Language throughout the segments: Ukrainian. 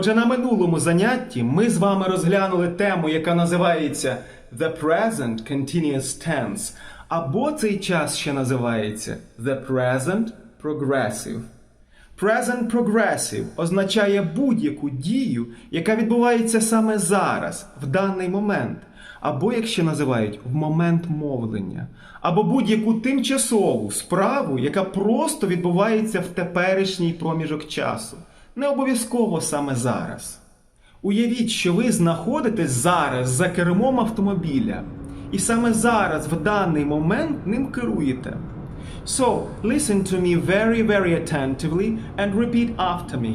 Отже, на минулому занятті ми з вами розглянули тему, яка називається The Present Continuous Tense, або цей час ще називається The Present Progressive. Present Progressive означає будь-яку дію, яка відбувається саме зараз, в даний момент, або, як ще називають, в момент мовлення, або будь-яку тимчасову справу, яка просто відбувається в теперішній проміжок часу. Не обов'язково саме зараз. Уявіть, що ви знаходитесь зараз за кермом автомобіля, і саме зараз, в даний момент, ним керуєте. So, listen to me very, very attentively and repeat after me.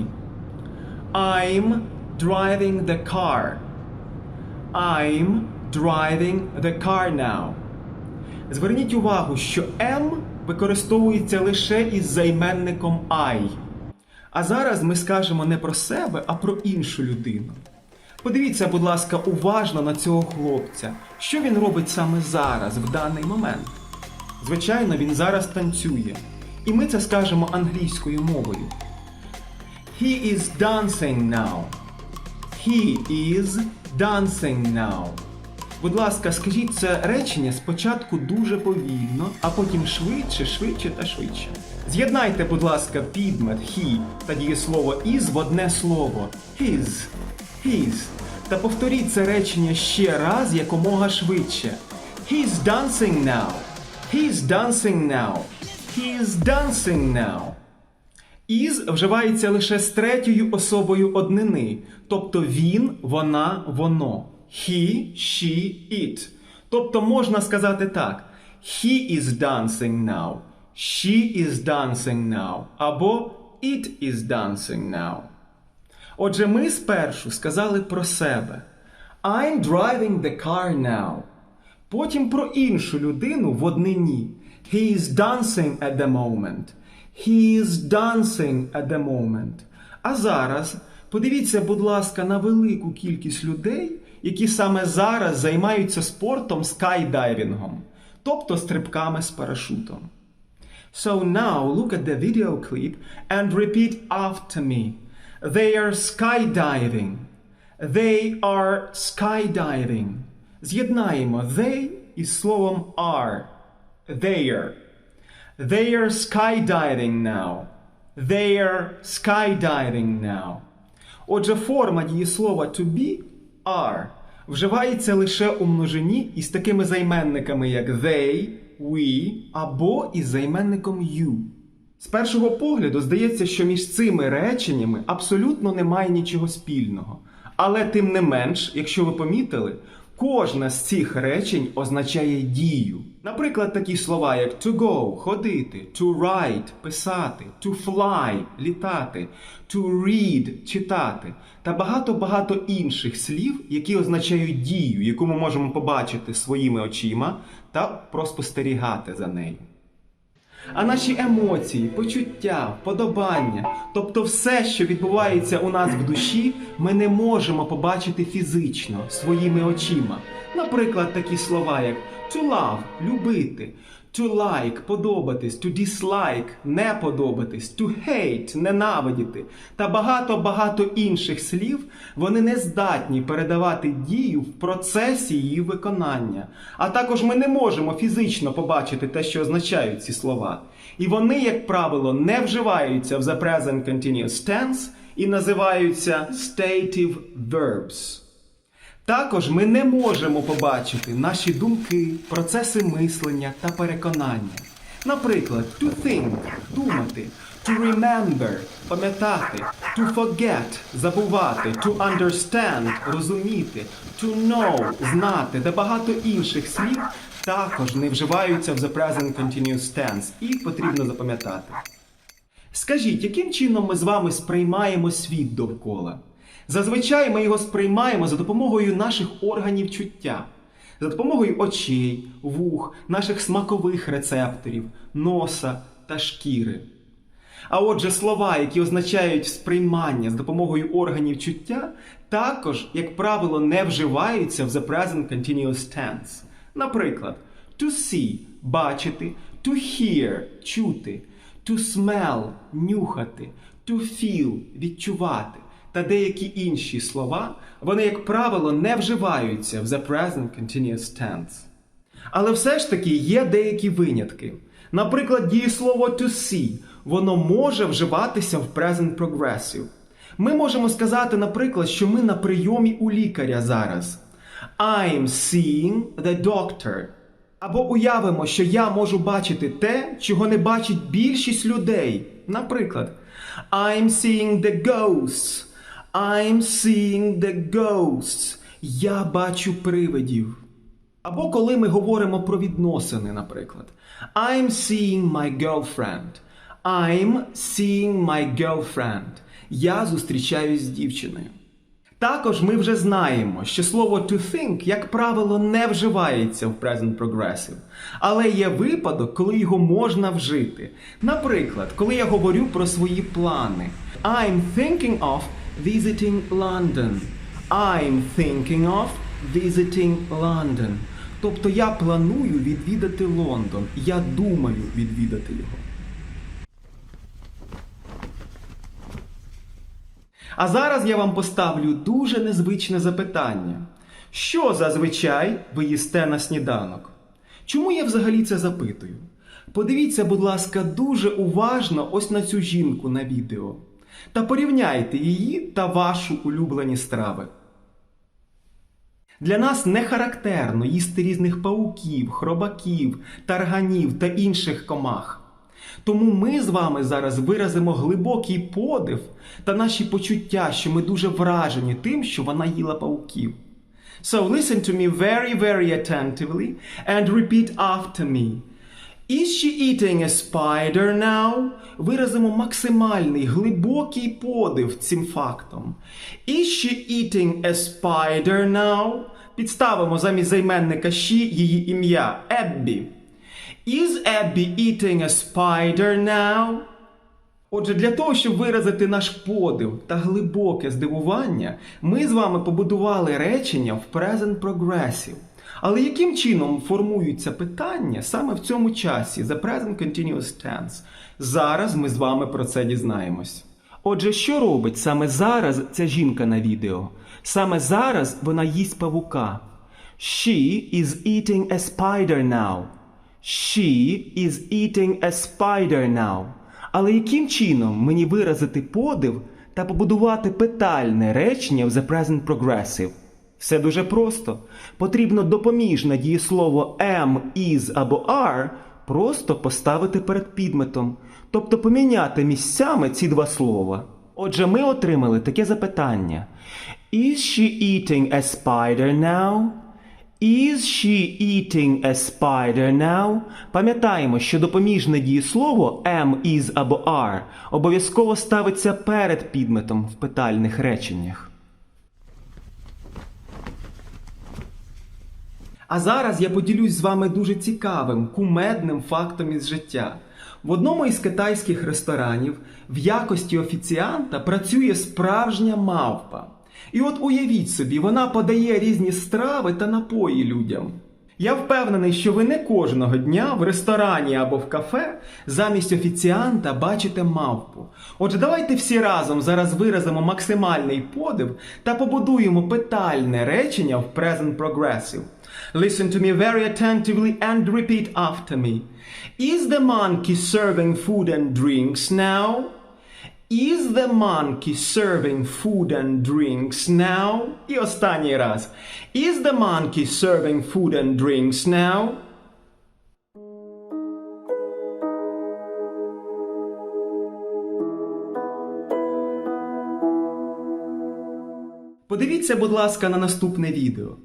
I'm driving the car. I'm driving the car now. Зверніть увагу, що M використовується лише із займенником I. А зараз ми скажемо не про себе, а про іншу людину. Подивіться, будь ласка, уважно на цього хлопця. Що він робить саме зараз, в даний момент? Звичайно, він зараз танцює. І ми це скажемо англійською мовою. He is dancing now. He is dancing now. Будь ласка, скажіть це речення спочатку дуже повільно, а потім швидше, швидше та швидше. З'єднайте, будь ласка, підмет he та дієслово is в одне слово. His. His. Та повторіть це речення ще раз якомога швидше. He's dancing now. He's dancing now. He's dancing now. Is вживається лише з третьою особою однини, тобто він, вона, воно. He, she, it. Тобто можна сказати так: He is dancing now. She is dancing now. Або It is dancing now. Отже, ми спершу сказали про себе. I'm driving the car now. Потім про іншу людину в однині. He is dancing at the moment. He is dancing at the moment. А зараз подивіться, будь ласка, на велику кількість людей, які саме зараз займаються спортом скайдайвінгом, тобто стрибками з парашутом. So now look at the video clip and repeat after me. They are skydiving. They are skydiving. З'єднаємо they із словом are. They are. They are skydiving now. They are skydiving now. Отже, форма дієслова to be are вживається лише у множині із такими займенниками, як they, we або із займенником you. З першого погляду здається, що між цими реченнями абсолютно немає нічого спільного. Але тим не менш, якщо ви помітили, кожне з цих речень означає дію. Наприклад, такі слова, як to go ходити, to write писати, to fly літати, to read читати та багато-багато інших слів, які означають дію, яку ми можемо побачити своїми очима та проспостерігати за нею. А наші емоції, почуття, вподобання, тобто все, що відбувається у нас в душі, ми не можемо побачити фізично своїми очима. Наприклад, такі слова, як to love любити, to like подобатись, to dislike не подобатись, to hate ненавидіти та багато-багато інших слів, вони не здатні передавати дію в процесі її виконання. А також ми не можемо фізично побачити те, що означають ці слова. І вони, як правило, не вживаються в the present continuous tense і називаються stative verbs. Також ми не можемо побачити наші думки, процеси мислення та переконання. Наприклад, to think думати, to remember пам'ятати, to forget забувати, to understand розуміти, to know знати та багато інших слів також не вживаються в the present continuous tense і потрібно запам'ятати. Скажіть, яким чином ми з вами сприймаємо світ довкола? Зазвичай ми його сприймаємо за допомогою наших органів чуття, за допомогою очей, вух, наших смакових рецепторів, носа та шкіри. А отже, слова, які означають сприймання з допомогою органів чуття, також, як правило, не вживаються в the present continuous tense. Наприклад, to see бачити, to hear чути, to smell нюхати, to feel відчувати та деякі інші слова, вони, як правило, не вживаються в the present continuous tense. Але все ж таки є деякі винятки. Наприклад, дієслово to see, воно може вживатися в present progressive. Ми можемо сказати, наприклад, що ми на прийомі у лікаря зараз. I'm seeing the doctor. Або уявимо, що я можу бачити те, чого не бачить більшість людей. Наприклад, I'm seeing the ghosts. I'm seeing the ghosts. Я бачу привидів. Або коли ми говоримо про відносини, наприклад. I'm seeing my girlfriend. I'm seeing my girlfriend. Я зустрічаюсь з дівчиною. Також ми вже знаємо, що слово to think, як правило, не вживається в present progressive. Але є випадок, коли його можна вжити. Наприклад, коли я говорю про свої плани. I'm thinking of visiting London. I'm thinking of visiting London. Тобто я планую відвідати Лондон. Я думаю відвідати його. А зараз я вам поставлю дуже незвичне запитання. Що зазвичай ви їсте на сніданок? Чому я взагалі це запитую? Подивіться, будь ласка, дуже уважно ось на цю жінку на відео та порівняйте її та вашу улюблені страви. Для нас не характерно їсти різних пауків, хробаків, тарганів та інших комах. Тому ми з вами зараз виразимо глибокий подив та наші почуття, що ми дуже вражені тим, що вона їла пауків. So listen to me very, very attentively and repeat after me. Is she eating a spider now? Виразимо максимальний глибокий подив цим фактом. Is she eating a spider now? Підставимо замість займенника she її ім'я Еббі. Is Abby eating a spider now? Отже, для того, щоб виразити наш подив та глибоке здивування, ми з вами побудували речення в present progressive. Але яким чином формуються питання саме в цьому часі the present continuous tense? Зараз ми з вами про це дізнаємось. Отже, що робить саме зараз ця жінка на відео? Саме зараз вона їсть павука. She is eating a spider now. She is eating a spider now. Але яким чином мені виразити подив та побудувати питальне речення в the present progressive? Все дуже просто. Потрібно допоміжне дієслово am, is або are просто поставити перед підметом, тобто поміняти місцями ці два слова. Отже, ми отримали таке запитання: Is she eating a spider now? Is she eating a spider now? Пам'ятаємо, що допоміжне дієслово am, is або are обов'язково ставиться перед підметом в питальних реченнях. А зараз я поділюсь з вами дуже цікавим, кумедним фактом із життя. В одному із китайських ресторанів в якості офіціанта працює справжня мавпа. І от уявіть собі, вона подає різні страви та напої людям. Я впевнений, що ви не кожного дня в ресторані або в кафе замість офіціанта бачите мавпу. Отже, давайте всі разом зараз виразимо максимальний подив та побудуємо питальне речення в present progressive. Listen to me very attentively and repeat after me. Is the monkey serving food and drinks now? Is the monkey serving food and drinks now? І останній раз. Is the monkey serving food and drinks now? Подивіться, будь ласка, на наступне відео.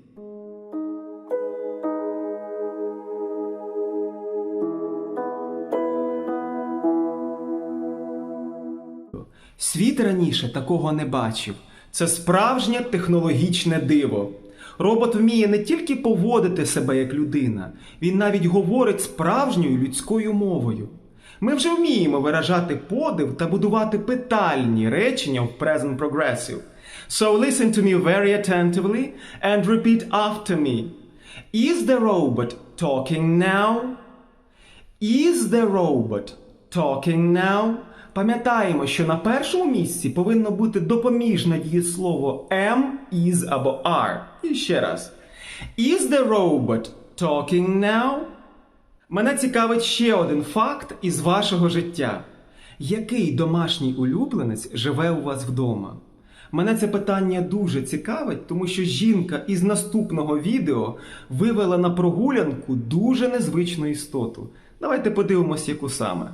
Світ раніше такого не бачив. Це справжнє технологічне диво. Робот вміє не тільки поводити себе як людина, він навіть говорить справжньою людською мовою. Ми вже вміємо виражати подив та будувати питальні речення в present progressive. So listen to me very attentively and repeat after me. Is the robot talking now? Is the robot talking now? Пам'ятаємо, що на першому місці повинно бути допоміжне дієслово am, is або are. І ще раз. Is the robot talking now? Мене цікавить ще один факт із вашого життя. Який домашній улюбленець живе у вас вдома? Мене це питання дуже цікавить, тому що жінка із наступного відео вивела на прогулянку дуже незвичну істоту. Давайте подивимось, яку саме.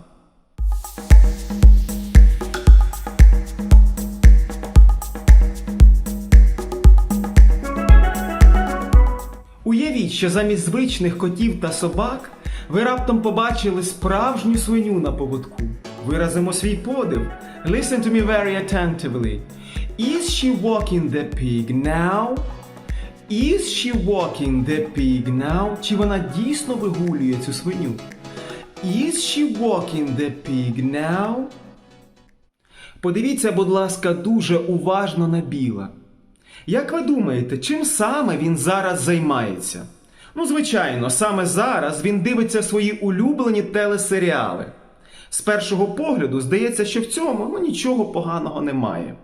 Що замість звичних котів та собак ви раптом побачили справжню свиню на поводку. Виразимо свій подив. Listen to me very attentively. Is she walking the pig now? Is she walking the pig now? Чи вона дійсно вигулює цю свиню? Is she walking the pig now? Подивіться, будь ласка, дуже уважно на біла. Як ви думаєте, чим саме він зараз займається? Ну, звичайно, саме зараз він дивиться свої улюблені телесеріали. З першого погляду здається, що в цьому ну, нічого поганого немає.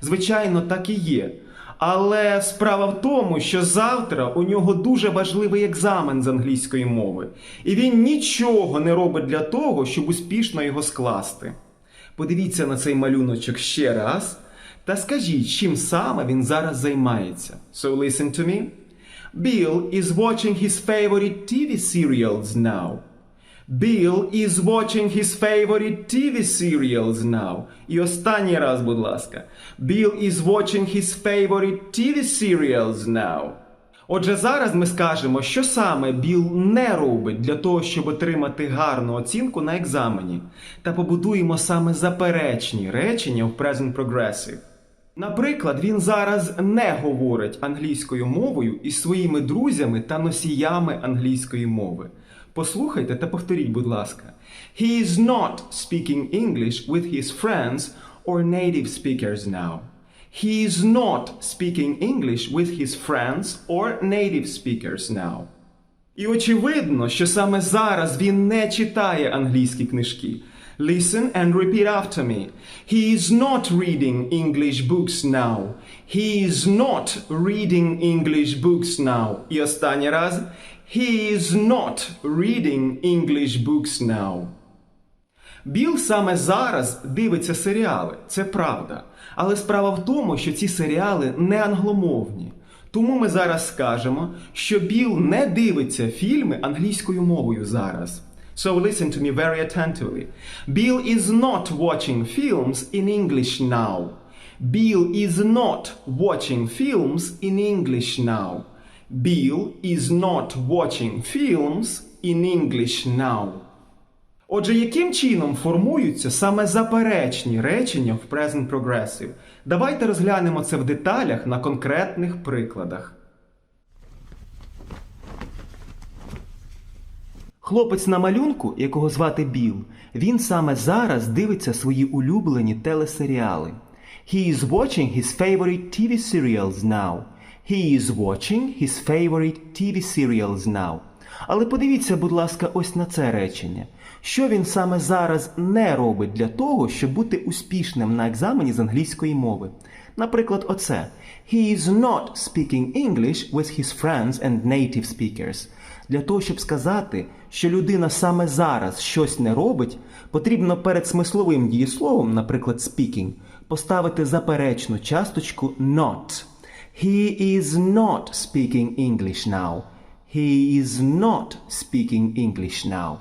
Звичайно, так і є. Але справа в тому, що завтра у нього дуже важливий екзамен з англійської мови, і він нічого не робить для того, щоб успішно його скласти. Подивіться на цей малюночок ще раз та скажіть, чим саме він зараз займається. So listen to me. Bill is watching his favorite TV serials now. Bill is watching his favorite TV serials now. І останній раз, будь ласка. Bill is watching his favorite TV serials now. Отже, зараз ми скажемо, що саме Біл не робить для того, щоб отримати гарну оцінку на екзамені, та побудуємо саме заперечні речення в Present Progressive. Наприклад, він зараз не говорить англійською мовою із своїми друзями та носіями англійської мови. Послухайте та повторіть, будь ласка. He is not speaking English with his friends or native speakers now. He is not speaking English with his friends or native speakers now. І очевидно, що саме зараз він не читає англійські книжки. Listen and repeat after me. He is not reading English books now. He is not reading English books now. І останній раз. He is not reading English books now. Біл саме зараз дивиться серіали, це правда. Але справа в тому, що ці серіали не англомовні. Тому ми зараз скажемо, що Біл не дивиться фільми англійською мовою зараз. So listen to me very attentively. Bill is not watching films in English now. Bill is not watching films in English now. Bill is not watching films in English now. Отже, яким чином формуються саме заперечні речення в Present Progressive? Давайте розглянемо це в деталях на конкретних прикладах. Хлопець на малюнку, якого звати Біл, він саме зараз дивиться свої улюблені телесеріали. He is watching his favorite TV serials now. He is watching his favorite TV serials now. Але подивіться, будь ласка, ось на це речення. Що він саме зараз не робить для того, щоб бути успішним на екзамені з англійської мови? Наприклад, оце. He is not speaking English with his friends and native speakers. Для того, щоб сказати, що людина саме зараз щось не робить, потрібно перед смисловим дієсловом, наприклад, speaking, поставити заперечну часточку not. He is not speaking English now. He is not speaking English now.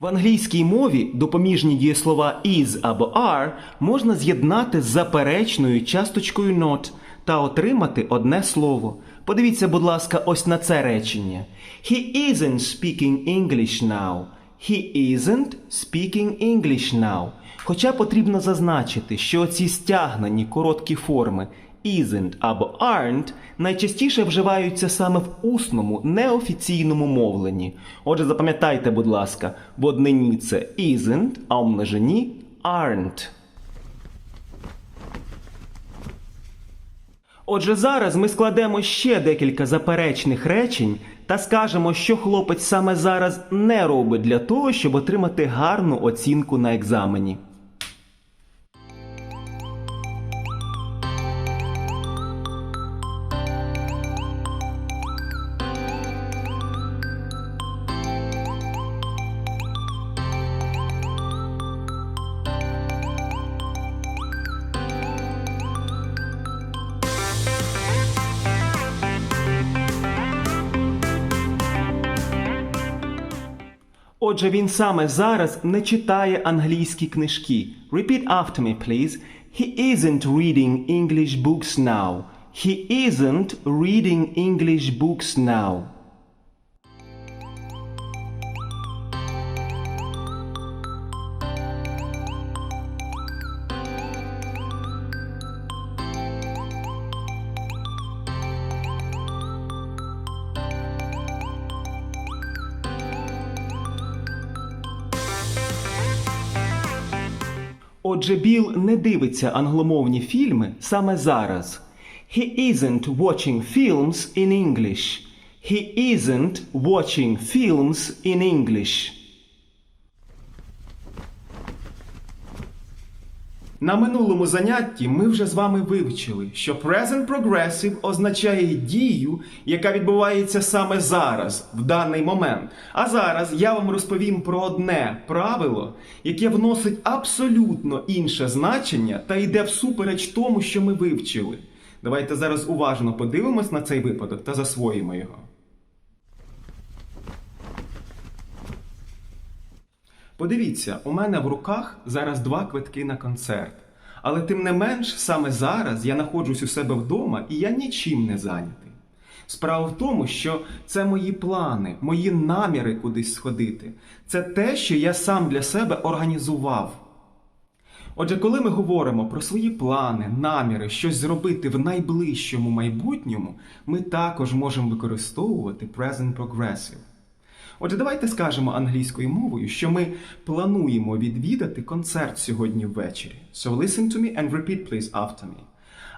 В англійській мові допоміжні дієслова is або are можна з'єднати з заперечною часточкою not та отримати одне слово. Подивіться, будь ласка, ось на це речення. He isn't speaking English now. He isn't speaking English now. Хоча потрібно зазначити, що ці стягнені короткі форми isn't або aren't найчастіше вживаються саме в усному, неофіційному мовленні. Отже, запам'ятайте, будь ласка, в однині це isn't, а у множині aren't. Отже, зараз ми складемо ще декілька заперечних речень та скажемо, що хлопець саме зараз не робить для того, щоб отримати гарну оцінку на екзамені. Отже, він саме зараз не читає англійські книжки. Repeat after me, please. He isn't reading English books now. He isn't reading English books now. Отже, Біл не дивиться англомовні фільми саме зараз. He isn't watching films in English. He isn't watching films in English. На минулому занятті ми вже з вами вивчили, що present progressive означає дію, яка відбувається саме зараз, в даний момент. А зараз я вам розповім про одне правило, яке вносить абсолютно інше значення та йде всупереч тому, що ми вивчили. Давайте зараз уважно подивимось на цей випадок та засвоїмо його. Подивіться, у мене в руках зараз два квитки на концерт. Але тим не менш, саме зараз я знаходжусь у себе вдома і я нічим не зайнятий. Справа в тому, що це мої плани, мої наміри кудись сходити. Це те, що я сам для себе організував. Отже, коли ми говоримо про свої плани, наміри, щось зробити в найближчому майбутньому, ми також можемо використовувати present progressive. Отже, давайте скажемо англійською мовою, що ми плануємо відвідати концерт сьогодні ввечері. So listen to me and repeat please after me.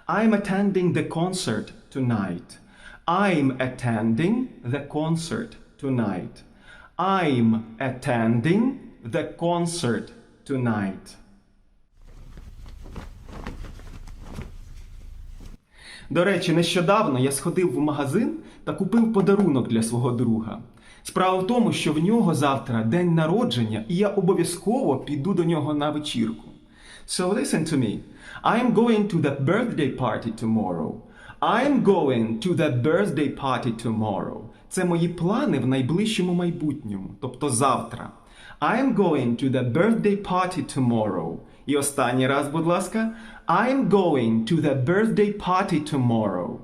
I'm attending the concert tonight. I'm attending the concert tonight. I'm attending the concert tonight. До речі, нещодавно я сходив в магазин та купив подарунок для свого друга. Справа в тому, що в нього завтра день народження, і я обов'язково піду до нього на вечірку. So listen to me. I'm going to the birthday party tomorrow. I'm going to the birthday party tomorrow. Це мої плани в найближчому майбутньому, тобто завтра. I'm going to the birthday party tomorrow. І останній раз, будь ласка. I'm going to the birthday party tomorrow.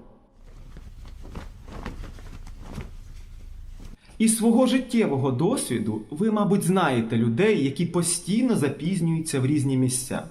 Із свого життєвого досвіду ви, мабуть, знаєте людей, які постійно запізнюються в різні місця.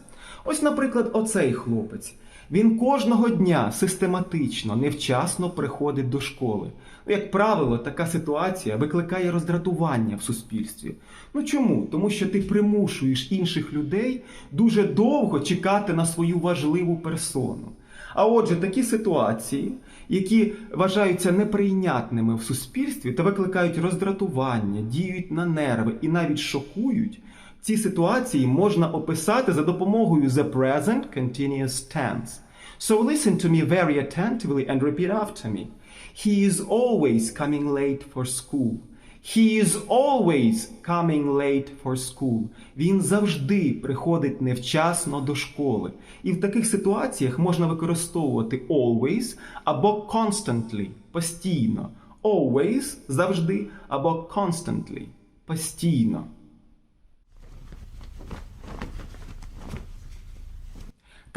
Ось, наприклад, оцей хлопець. Він кожного дня систематично, невчасно приходить до школи. Ну, Як правило, така ситуація викликає роздратування в суспільстві. Ну чому? Тому що ти примушуєш інших людей дуже довго чекати на свою важливу персону. А отже, такі ситуації, які вважаються неприйнятними в суспільстві та викликають роздратування, діють на нерви і навіть шокують, ці ситуації можна описати за допомогою the present continuous tense. So listen to me very attentively and repeat after me. He is always coming late for school. He is always coming late for school. Він завжди приходить невчасно до школи. І в таких ситуаціях можна використовувати always або constantly постійно. Always завжди або constantly постійно.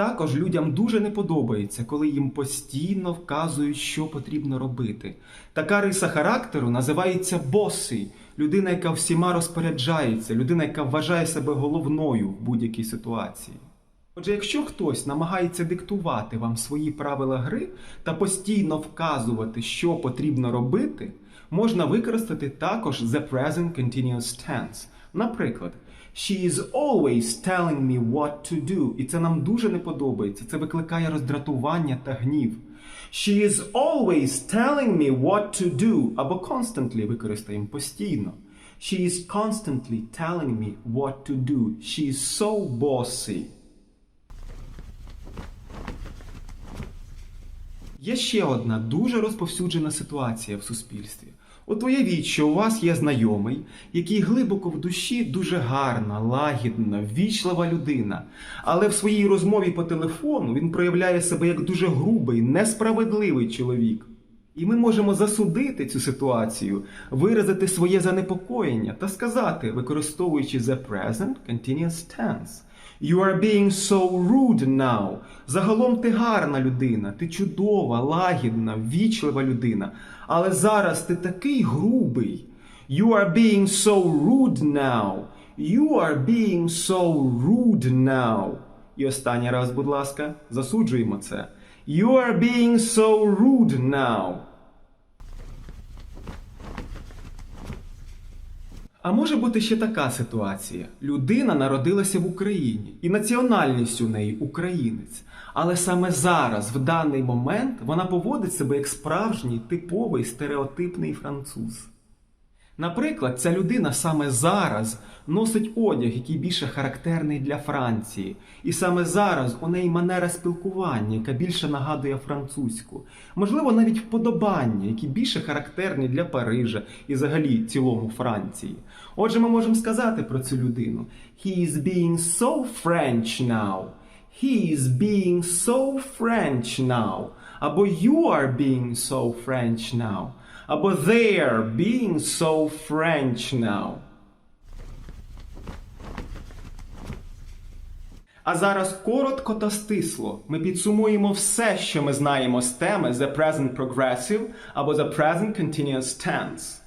Також людям дуже не подобається, коли їм постійно вказують, що потрібно робити. Така риса характеру називається боси. Людина, яка всіма розпоряджається, людина, яка вважає себе головною в будь-якій ситуації. Отже, якщо хтось намагається диктувати вам свої правила гри та постійно вказувати, що потрібно робити, можна використати також the present continuous tense. Наприклад, She is always telling me what to do. І це нам дуже не подобається. Це викликає роздратування та гнів. She is always telling me what to do. Або constantly використаємо постійно. She is constantly telling me what to do. She is so bossy. Є ще одна дуже розповсюджена ситуація в суспільстві. От уявіть, що у вас є знайомий, який глибоко в душі дуже гарна, лагідна, ввічлива людина. Але в своїй розмові по телефону він проявляє себе як дуже грубий, несправедливий чоловік. І ми можемо засудити цю ситуацію, виразити своє занепокоєння та сказати, використовуючи the present continuous tense. You are being so rude now. Загалом ти гарна людина, ти чудова, лагідна, вічлива людина. Але зараз ти такий грубий. You are being so rude now. You are being so rude now. І останній раз, будь ласка, засуджуємо це. You are being so rude now. А може бути ще така ситуація: людина народилася в Україні, і національність у неї українець. Але саме зараз, в даний момент, вона поводить себе як справжній типовий стереотипний француз. Наприклад, ця людина саме зараз носить одяг, який більше характерний для Франції, і саме зараз у неї манера спілкування, яка більше нагадує французьку, можливо, навіть вподобання, які більше характерні для Парижа і взагалі цілому Франції. Отже, ми можемо сказати про цю людину: He is being so French now. He is being so French now. Або you are being so French now. Або they are being so French now. А зараз коротко та стисло ми підсумуємо все, що ми знаємо з теми The Present Progressive або The Present Continuous Tense.